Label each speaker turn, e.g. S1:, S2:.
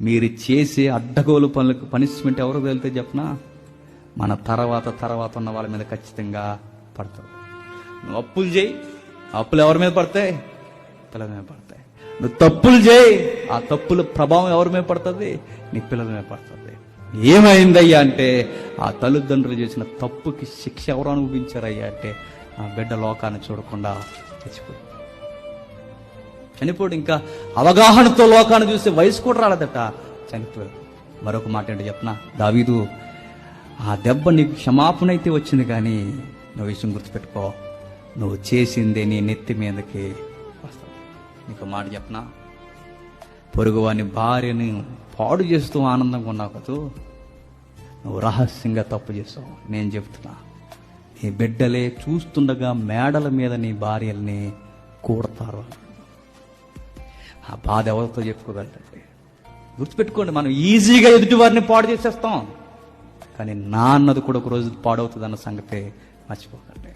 S1: మీరు చేసే అడ్డగోలు పనులకు పనిష్మెంట్ ఎవరు వెళ్తే చెప్పనా? మన తర్వాత తర్వాత ఉన్న వాళ్ళ మీద ఖచ్చితంగా పడతావు. నువ్వు అప్పులు చేయి. అప్పులు ఎవరి మీద పడతాయి? పిల్లల మీద పడతాయి. నువ్వు తప్పులు చేయి. ఆ తప్పుల ప్రభావం ఎవరి మీద పడుతుంది? నీ పిల్లల మీద పడుతుంది. ఏమైందయ్యా అంటే ఆ తల్లిదండ్రులు చేసిన తప్పుకి శిక్ష ఎవరు అనుభవించారయ్యా అంటే ఆ బిడ్డ లోకాన్ని చూడకుండా చచ్చిపోయింది. చనిపోడు. ఇంకా అవగాహనతో లోకాన్ని చూస్తే వయసు కూడా రాలేదట. చనిపోయాడు. మరొక మాట ఏంటో చెప్పనా? దావీదు ఆ దెబ్బ నీకు క్షమాపణ అయితే వచ్చింది కానీ నువ్వు విషయం గుర్తుపెట్టుకో. నువ్వు చేసిందే నీ నెత్తి మీదకి వస్తావు నీకు మాట చెప్పనా? పొరుగువాని భార్యని పాడు చేస్తూ ఆనందంగా ఉన్నావు కదూ? నువ్వు రహస్యంగా తప్పు చేసావు నేను చెప్తున్నా. నీ బిడ్డలే చూస్తుండగా మేడల మీద నీ భార్యల్ని కూడతారు. ఆ బాధ ఎవరితో చెప్పుకోగలంటే గుర్తుపెట్టుకోండి మనం ఈజీగా ఎదుటి వారిని పాడు చేసేస్తాం. కానీ నా అన్నది కూడా ఒక రోజు పాడవుతుంది అన్న సంగతే మర్చిపోకండి.